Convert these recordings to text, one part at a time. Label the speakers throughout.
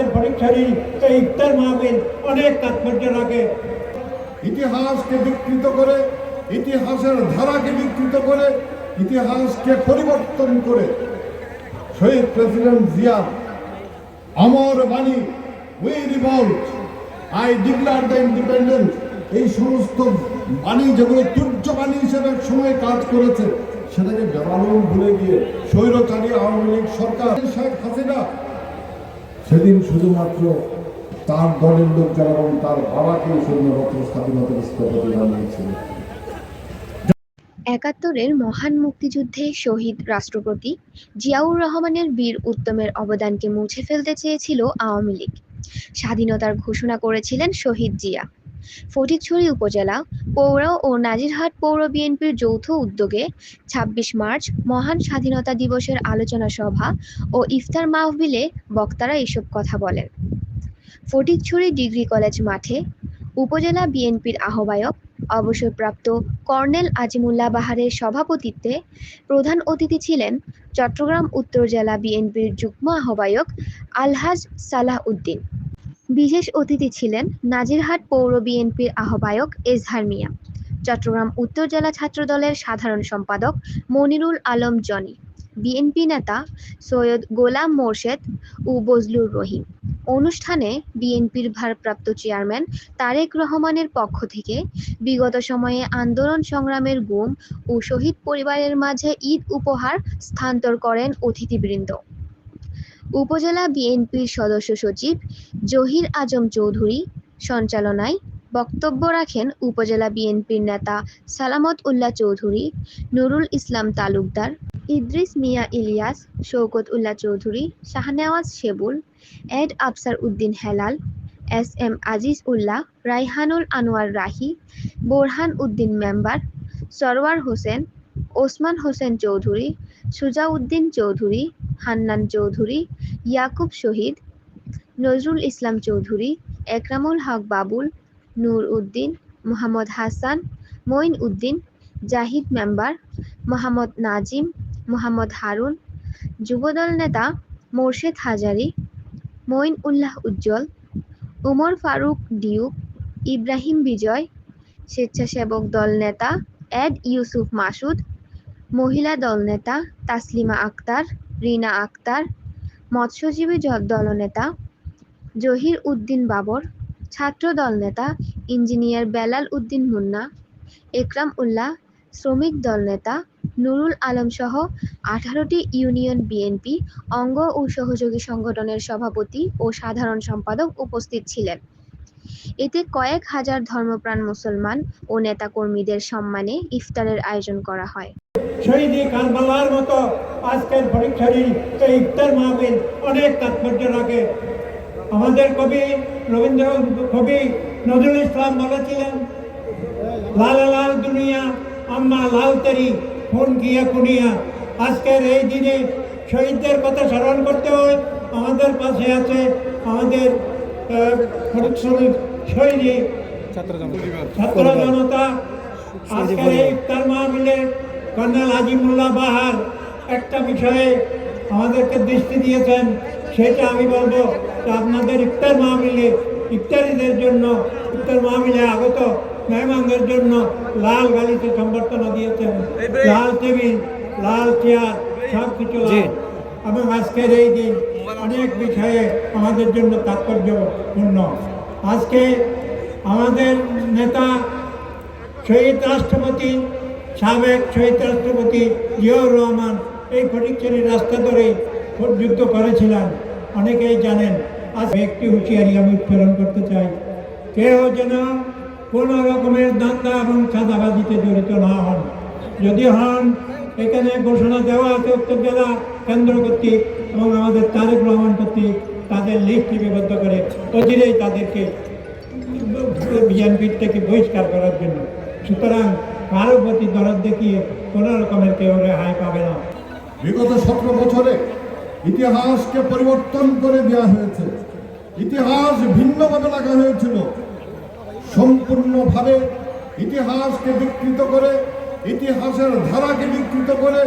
Speaker 1: আজকের পরীক্ষারই এই ইফতার মাহফিল অনেক তাৎপর্য রাখে।
Speaker 2: ইতিহাসকে বিকৃত করে, ইতিহাসের ধারাকে বিকৃত করে, ইতিহাসকে পরিবর্তন করে শহীদ প্রেসিডেন্ট জিয়া, অমর বাণী, we revolt, I declare the independence এই সমস্ত বাণী যেগুলো তুর্য বাণী হিসেবে সময় কাজ করেছে, সেটাকে বেমালুম ভুলে গিয়ে স্বৈরচারী আওয়ামী লীগ সরকার, শেখ হাসিনা সেদিন শুধুমাত্র তার দলের লোক যারা এবং তার বাবাকে শুধুমাত্র স্বাধীনতার স্থপতি জানিয়েছিলেন
Speaker 3: একাত্তরের মহান মুক্তিযুদ্ধে শহীদ রাষ্ট্রপতি জিয়াউর রহমানের বীর উত্তমের অবদানকে মুছে ফেলতে চেয়েছিল আওয়ামী লীগ। স্বাধীনতার ঘোষণা করেছিলেন শহীদ জিয়া। ফটিকছড়ি উপজেলা পৌর ও নাজিরহাট পৌর বিএনপির যৌথ উদ্যোগে ২৬ মার্চ মহান স্বাধীনতা দিবসের আলোচনা সভা ও ইফতার মাহফিলে বক্তারা এসব কথা বলেন। ফটিকছড়ি ডিগ্রি কলেজ মাঠে উপজেলা বিএনপির আহ্বায়ক, অবসরপ্রাপ্ত কর্নেল আজিমুল্লাহ বাহারের সভাপতিত্বে প্রধান অতিথি ছিলেন চট্টগ্রাম উত্তর জেলা বিএনপির যুগ্ম আহ্বায়ক আলহাজ সালাহ উদ্দিন। বিশেষ অতিথি ছিলেন নাজিরহাট পৌর বিএনপির আহ্বায়ক এজহার মিয়া, চট্টগ্রাম উত্তর জেলা ছাত্রদলের সাধারণ সম্পাদক মনিরুল আলম জনি, বিএনপি নেতা সৈয়দ গোলাম মোর্শেদ ও বজলুর রহিম। অনুষ্ঠানে বিএনপির ভারপ্রাপ্ত চেয়ারম্যান তারেক রহমানের পক্ষ থেকে বিগত সময়ে আন্দোলন সংগ্রামের গুম ও শহীদ পরিবারের মাঝে ঈদ উপহার স্থানান্তর করেন অতিথিবৃন্দ। উপজেলা বিএনপির সদস্য সচিব জহির আজম চৌধুরী সঞ্চালনায় বক্তব্য রাখেন উপজেলা বিএনপির নেতা Salamat Ullah Chowdhury, Nurul Islam Talukdar, Idris Mia Ilias Shaukat Ullah Chowdhury, Shahnewaz Shebul, add Afsar Uddin Helal, S M Aziz Ullah, Raihanul Anwar Rahi, Borhan Uddin member, Sarwar Hossain, Osman Hossain Chowdhury, Shujauddin Chowdhury, Hannan Chowdhury Yakub Shahid, Nazrul Islam Chowdhury, Ekramul Haque Babul, Nur Uddin, Mohammad Hasan, Moin Uddin, Zahid member, Mohammad Nazim, Mohammad Harun, Jubodal নেতা Morshed Hazari, Moin Ullah Ujjal, Umar Faruk Duke, Ibrahim Bijoy, স্বেচ্ছাসেবক দল নেতা add Yusuf Masud, মহিলা দল নেতা তাসলিমা আক্তার, রিনা আক্তার মৎস্যজীবী দলনেতা জহির উদ্দিন বাবর, ছাত্র দল নেতা ইঞ্জিনিয়ার বেলাল উদ্দিন মুন্না, একরাম উল্লাহ, শ্রমিক দল নেতা নুরুল আলম সহ আঠারোটি ইউনিয়ন বিএনপি অঙ্গ ও সহযোগী সংগঠনের সভাপতি ও সাধারণ সম্পাদক উপস্থিত ছিলেন। এতে কয়েক হাজার ধর্মপ্রাণ মুসলমান ও নেতাকর্মীদের সম্মানে ইফতারের আয়োজন করা হয়।
Speaker 1: শহীদ কারবালার মতো আজকের পরীক্ষারই এই ইফতার মাহফিল অনেক তাৎপর্য রাখে আমাদের কবি রবীন্দ্র কবি নজরুল ইসলাম বলেছিলেন, লাল লাল দুনিয়া, আম্মা লাল তেরি ফোন কিয়া কুনিয়া। আজকের এই দিনে শহীদদের কথা স্মরণ করতে হয়। আমাদের পাশে আছে আমাদের আহ, ফটিকছড়ি শহীদ ছাত্র জনতা আজকের এই ইফতার মাহফিলে কর্নেল আজিমুল্লাহ বাহার একটা বিষয়ে আমাদেরকে দৃষ্টি দিয়েছেন সেটা আমি বলব আপনাদের ইফতার মাহফিলে ইফতারিদের জন্য ইফতার মাহফিলে আগত মেহমানদের জন্য লাল গালিতে সম্বর্ধনা দিয়েছেন। লাল টেবিল লাল চেয়ার সব কিছু লাল। এবং আজকের এই দিন অনেক বিষয়ে আমাদের জন্য তাৎপর্যপূর্ণ। আজকে আমাদের নেতা শহীদ রাষ্ট্রপতি, সাবেক শহীদ রাষ্ট্রপতি জিয়াউর রহমান এই ফটিকছড়ির রাস্তা ধরে যুদ্ধ করেছিলেন। অনেকেই জানেন, আজ একটি হুঁশিয়ারি আমি উচ্চারণ করতে চাই। কেউ যেন কোনো রকমের দান্দা এবং চাঁদাবাজিতে জড়িত না হন। যদি হন এখানে ঘোষণা দেওয়া আছে উত্তর জেলা কেন্দ্র কর্তৃক এবং আমাদের তারেক রহমান কর্তৃক তাদের লিস্ট লিপিবদ্ধ করে অচিরেই তাদেরকে বিএনপির থেকে বহিষ্কার করার জন্য। সুতরাং কারও প্রতি দরদ দেখিয়ে কোনো রকমের কেউ রেহাই পাবে না।
Speaker 2: বিগত সতেরো বছরে ইতিহাসকে পরিবর্তন করে দেওয়া হয়েছে। ইতিহাস ভিন্নভাবে লেখা হয়েছিল। সম্পূর্ণভাবে ইতিহাসকে বিকৃত করে ইতিহাসের ধারাকে বিকৃত করে,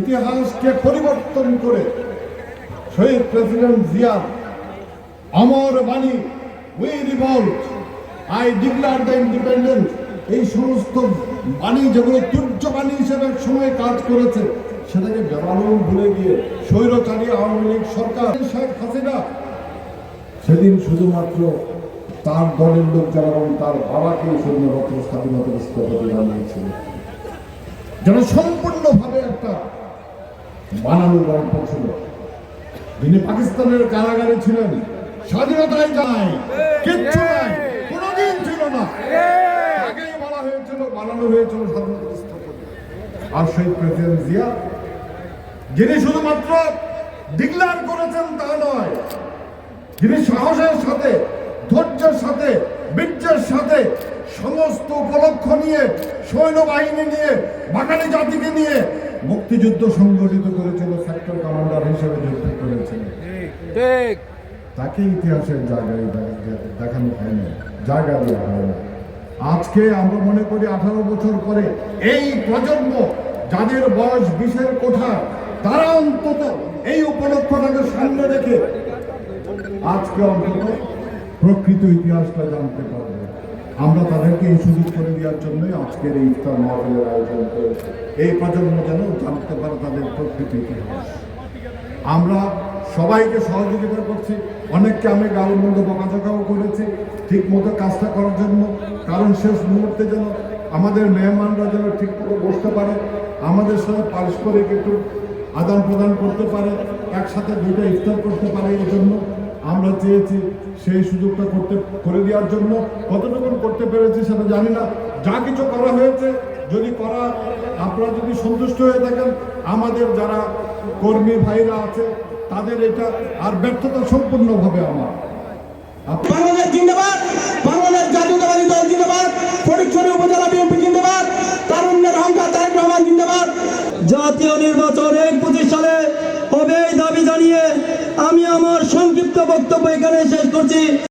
Speaker 2: ইতিহাসকে পরিবর্তন করে শহীদ প্রেসিডেন্ট জিয়া, অমর বাণী, we revolt, I declare the independence এই সমস্ত বাণী যেগুলো তুর্য বাণী হিসেবে সময় কাজ করেছে, সেটাকে বেমালুম ভুলে গিয়ে স্বৈরচারী আওয়ামী লীগ সরকার শেখ হাসিনা সেদিন শুধুমাত্র তার দলের লোক যারা এবং তার বাবাকে সৈন্যরত্ন স্বাধীনতা স্থপতি বানিয়েছিল যেন সম্পূর্ণভাবে একটা বানানো গল্প ছিল। তিনি পাকিস্তানের কারাগারে ছিলেন, স্বাধীনতায় যায়, কিচ্ছু নাই, কোনোদিন ছিল না। আগেই বলা হয়েছিল বানানো হয়েছিল স্বাধীনতা আর সেই প্রেসিডেন্ট জিয়া, যিনি শুধুমাত্র ডিক্লার করেছেন তা নয়, যিনি সাহসের সাথে, ধৈর্যের সাথে, বীর্যের সাথে সমস্ত উপলক্ষ নিয়ে সৈন্যবাহিনী নিয়ে বাঙালি জাতিকে নিয়ে মুক্তিযুদ্ধ সংগঠিত করেছিল সেক্টর কমান্ডার হিসেবে যুদ্ধ করেছিল। তাকে ইতিহাসের জায়গায় দেখানো হয় না জায়গা দেওয়া হয় না আজকে আমরা মনে করি আঠারো বছর পরে এই প্রজন্ম যাদের বয়স বিশের কোঠা তারা অন্তত এই উপলক্ষটাকে সামনে রেখে আজকে অন্তত প্রকৃত ইতিহাসটা জানতে পারবে। আমরা তাদেরকে এই সুযোগ করে দেওয়ার জন্যই আজকের এই ইফতার মাহফিলের আয়োজন করেছি। এই প্রজন্ম যেন জানতে পারে তাদের প্রকৃত ইতিহাস। আমরা সবাইকে সহযোগিতা করছি, অনেককে আমি গালমন্দ বকাঝকাও করেছি ঠিক মতো কাজটা করার জন্য, কারণ শেষ মুহূর্তে যেন আমাদের মেহমানরা যেন ঠিক মতো বসতে পারে, আমাদের সাথে পারস্পরিক একটু আদান প্রদান করতে পারে, একসাথে দুইটা ইফতার করতে পারে এই জন্য। আমরা চেয়েছি সেই সুযোগটা করতে করে দেওয়ার জন্য। কতটুকু করতে পেরেছি সেটা জানি না। যা কিছু করা হয়েছে যদি করা আপনারা যদি সন্তুষ্ট হয়ে থাকেন আমাদের যারা কর্মী ভাইরা আছে তাদের এটা আর ব্যর্থতা সম্পূর্ণভাবে আমার। আপ-
Speaker 4: বাংলাদেশ জিন্দাবাদ বাংলাদেশ জাতীয়তাবাদী দল জিন্দাবাদ ফটিকছড়ি উপজেলা বিএনপি জিন্দাবাদ তারুণ্যের অহংকার তারেক রহমান জিন্দাবাদ।
Speaker 5: জাতীয় নির্বাচন আমি আমার সংক্ষিপ্ত বক্তব্য এখানে শেষ করছি।